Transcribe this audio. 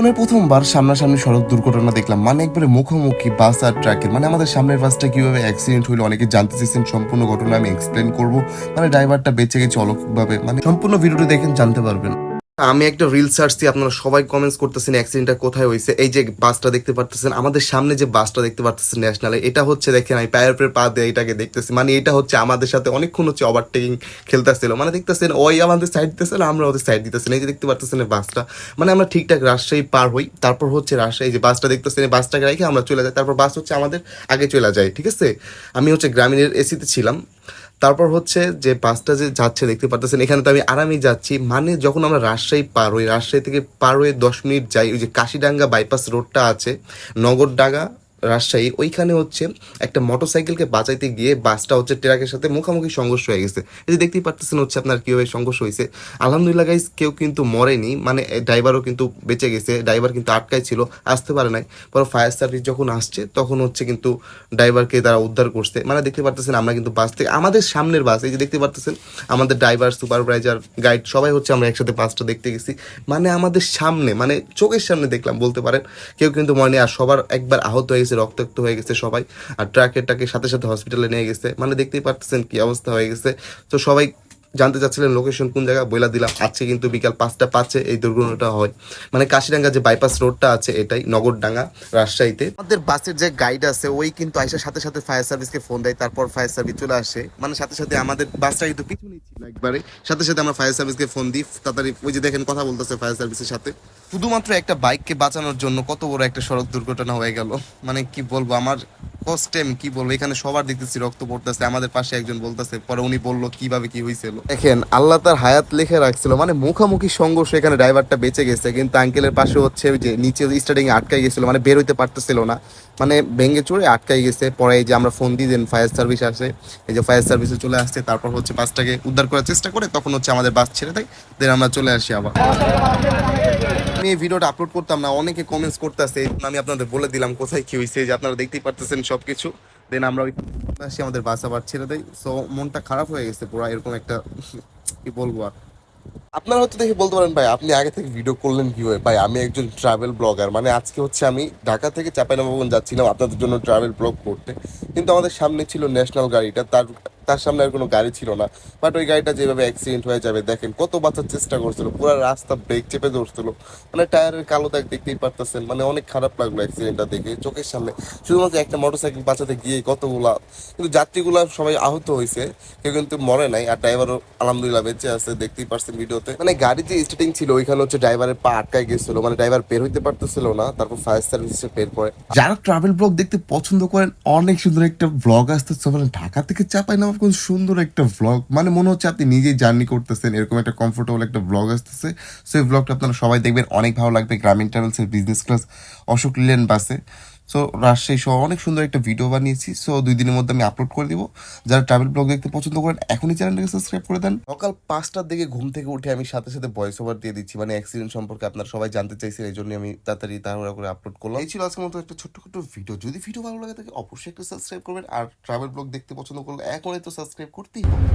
জীবনের প্রথমবার সামনাসামনি সড়ক দুর্ঘটনা দেখলাম। মানে একবারে মুখোমুখি বাস আর ট্রাকের। মানে আমাদের সামনের বাসটা কীভাবে অ্যাক্সিডেন্ট হইল, অনেকে জানতে চেয়েছেন সম্পূর্ণ ঘটনা আমি এক্সপ্লেন করব। মানে ড্রাইভারটা বেঁচে গেছে অলৌকিকভাবে। মানে সম্পূর্ণ ভিডিওটি দেখেন, জানতে পারবেন। আমি একটা রিল সার্চছি আপনারা সবাই কমেন্টস করতেছেন অ্যাক্সিডেন্টটা কোথায় হয়েছে। এই যে বাসটা দেখতে পারতেছেন, আমাদের সামনে যে বাসটা দেখতে পারতেছেন ন্যাশনালে এটা হচ্ছে দেখেন, আমি পায়ের উপরে পা দিয়ে এটাকে দেখতেছি। মানে এটা হচ্ছে আমাদের সাথে অনেকক্ষণ হচ্ছে ওভারটেকিং খেলতেছিল। মানে দেখতেছেন, ওই আমাদের সাইড দিতেছেন আমরা ওদের সাইড দিতেছেন এই যে দেখতে পারতেছেন বাসটা মানে আমরা ঠিকঠাক রাজশাহী পার হই, তারপর হচ্ছে রাজশাহী যে বাসটা দেখতেছেন বাসটাকে রেখে আমরা চলে যাই। তারপর বাস হচ্ছে আমাদের আগে চলে যায়, ঠিক আছে? আমি হচ্ছে গ্রামীণের এসিতে ছিলাম। তারপর হচ্ছে যে বাসটা যে যাচ্ছে, দেখতে পারতেছেন, এখানে তো আমি আরামেই যাচ্ছি। মানে যখন আমরা রাজশাহী পার হই, রাজশাহী থেকে পার হয়ে দশ মিনিট যাই, ওই যে কাশিডাঙ্গা বাইপাস রোডটা আছে, নগরডাঙ্গা রাজশাহী, ওইখানে হচ্ছে একটা মোটরসাইকেলকে বাঁচাইতে গিয়ে বাসটা হচ্ছে ট্রাকের সাথে মুখোমুখি সংঘর্ষ হয়ে গেছে। এই যে দেখতেই পারতেছেন হচ্ছে আপনার কীভাবে সংঘর্ষ হয়েছে। আলহামদুলিল্লাহ গাইজ কেউ কিন্তু মরেনি মানে ড্রাইভারও কিন্তু বেঁচে গেছে ড্রাইভার কিন্তু আটকাই ছিল, আসতে পারে নাই। পরে ফায়ার সার্ভিস যখন আসছে, তখন হচ্ছে কিন্তু ড্রাইভারকে তারা উদ্ধার করছে। মানে দেখতে পারতেছেন আমরা কিন্তু বাস থেকে, আমাদের সামনের বাস, এই যে দেখতে পারতেছেন, আমাদের ড্রাইভার সুপারভাইজার গাইড সবাই হচ্ছে আমরা একসাথে বাসটা দেখতে গেছি। মানে আমাদের সামনে মানে চোখের সামনে দেখলাম, বলতে পারেন। কেউ কিন্তু মনে আর সবার একবার আহত হয়ে গেছে রক্তাক্ত হয়ে গেছে সবাই। আর ট্রাকেরটাকে সাথে সাথে হসপিটালে নিয়ে গেছে। মানে দেখতেই পারতেছেন কি অবস্থা হয়ে গেছে। তো সবাই জানতে চাচ্ছিলেন লোকেশন কোন জায়গা, বইলা দিলাম, আজকে কিন্তু বিকাল পাঁচটা পাঁচে এই দুর্ঘটনাটা হয়। মানে কাশিডাঙ্গা যে বাইপাস রোডটা আছে এটাই, নগরডাঙ্গা, রাজশাহীতে। আমাদের বাসের যে গাইড আছে, ওই কিন্তু আইসার সাথে সাথে ফায়ার সার্ভিসকে ফোন দেয়, তারপর ফায়ার সার্ভিস চলে আসে। মানে সাথে সাথে আমাদের বাসটা কিন্তু পিছনেই ছিল একবারে। সাথে সাথে আমরা ফায়ার সার্ভিসকে ফোন দিই, তাড়াতাড়ি ওই যে দেখেন কথা বলতেছে ফায়ার সার্ভিসের সাথে। শুধুমাত্র একটা বাইককে বাঁচানোর জন্য কত বড় একটা সড়ক দুর্ঘটনা হয়ে গেল। মানে কি বলব, আমার ফার্স্ট টাইম কি বলব? এখানে সবার দেখতেছি রক্ত পড়তেছে, আমাদের পাশে একজন বলতেছে, পরে উনি বলল কীভাবে কি হয়েছিল। দেখেন, আল্লাহ তার হায়াত লিখে রাখছিল মানে মুখামুখি সংঘর্ষ এখানে ড্রাইভারটা বেঁচে গেছে, কিন্তু আঙ্কেলের পাশে হচ্ছে যে নিচে স্টার্টিং আটকাই গেছিল মানে বের হইতে পারতেছিল না। মানে ভেঙে চড়ে আটকাই গেছে, পরে এই যে আমরা ফোন দিয়ে দেন ফায়ার সার্ভিস আসে, এই যে ফায়ার সার্ভিসে চলে আসছে, তারপর হচ্ছে বাসটাকে উদ্ধার করার চেষ্টা করে, তখন হচ্ছে আমাদের বাস ছেড়ে দেয়, দেন আমরা চলে আসি আবার। আমি এই ভিডিওটা আপলোড করতাম না, অনেকে কমেন্টস করতেছে, আমি আপনাদের বলে দিলাম কোথায় কি হয়েছে যে আপনারা দেখতেই পারতেছেন সবকিছু। দেন আমরা ওই আসি, আমাদের বাস আবার ছেড়ে দেয় সো মনটা খারাপ হয়ে গেছে পুরো, এরকম একটা, কি বলব আর। আপনারা হয়তো দেখে বলতে পারেন, ভাই, আপনি আগে থেকে ভিডিও করলেন কীভাবে? ভাই, আমি একজন ট্রাভেল ব্লগার মানে আজকে হচ্ছে আমি ঢাকা থেকে চাঁপাইনবাবগঞ্জ যাচ্ছিলাম আপনাদের জন্য ট্রাভেল ব্লগ করতে। কিন্তু আমাদের সামনে ছিল ন্যাশনাল গাড়িটা, তার তার সামনে আর কোনো গাড়ি ছিল না। বাট ওই গাড়িটা যেভাবে অ্যাক্সিডেন্ট হয়ে যাবে, দেখেন কত বাঁচার চেষ্টা করছিল, পুরো রাস্তা ব্রেক চেপে ধরছিল। মানে টায়ারের কালো দাগ দেখতেই পারতেছেন মানে অনেক খারাপ লাগল অ্যাক্সিডেন্টটা দেখে চোখের সামনে। শুধুমাত্র একটা মোটরসাইকেল বাঁচাতে গিয়ে কতগুলা, কিন্তু যাত্রীগুলা সবাই আহত হয়েছে, কেউ কিন্তু মরে নাই, আর ড্রাইভারও আলহামদুলিল্লাহ বেঁচে আছে, দেখতেই পারছেন ভিডিওতে। মানে গাড়ি যে স্টার্টিং ছিল, ওইখানে হচ্ছে ড্রাইভারের পা আটকায় গেছিল মানে ড্রাইভার বের হইতে পারতেছিল না, তারপর ফায়ার সার্ভিসে বের করে। যারা ট্রাভেল ব্লগ দেখতে পছন্দ করেন, অনেক সুন্দর একটা ব্লগ আসতেছে মানে ঢাকা থেকে চাপাই না কোন সুন্দর একটা ব্লগ মানে মনে হচ্ছে আপনি নিজেই জার্নি করতেছেন, এরকম একটা কমফোর্টেবল একটা ব্লগ আসতেছে। সো এই ব্লগটা আপনারা সবাই দেখবেন, অনেক ভালো লাগবে। গ্রামীণ ট্রাভেলসের বিজনেস ক্লাস অশোক লিলেন বাসে। সো রাজশাহী সহ অনেক সুন্দর একটা ভিডিও বানিয়েছি। সো দুই দিনের মধ্যে আমি আপলোড করে দিব। যারা ট্রাভেল ব্লগ দেখতে পছন্দ করেন, এখনই চ্যানেলটাকে সাবস্ক্রাইব করে দেন। সকাল পাঁচটার দিকে ঘুম থেকে উঠে আমি সাথে সাথে ভয়েস ওভার দিয়ে দিচ্ছি। মানে অ্যাক্সিডেন্ট সম্পর্কে আপনারা সবাই জানতে চাইছেন এই জন্য আমি তাড়াতাড়ি তাড়াহুড়া করে আপলোড করলাম। এই ছিল আজকের মতো একটা ছোট্ট ছোট্ট ভিডিও যদি ভিডিও ভালো লাগে থাকে, অবশ্যই একটু সাবস্ক্রাইব করবেন। আর ট্রাভেল ব্লগ দেখতে পছন্দ করলে এখনই তো সাবস্ক্রাইব করতেই হবে।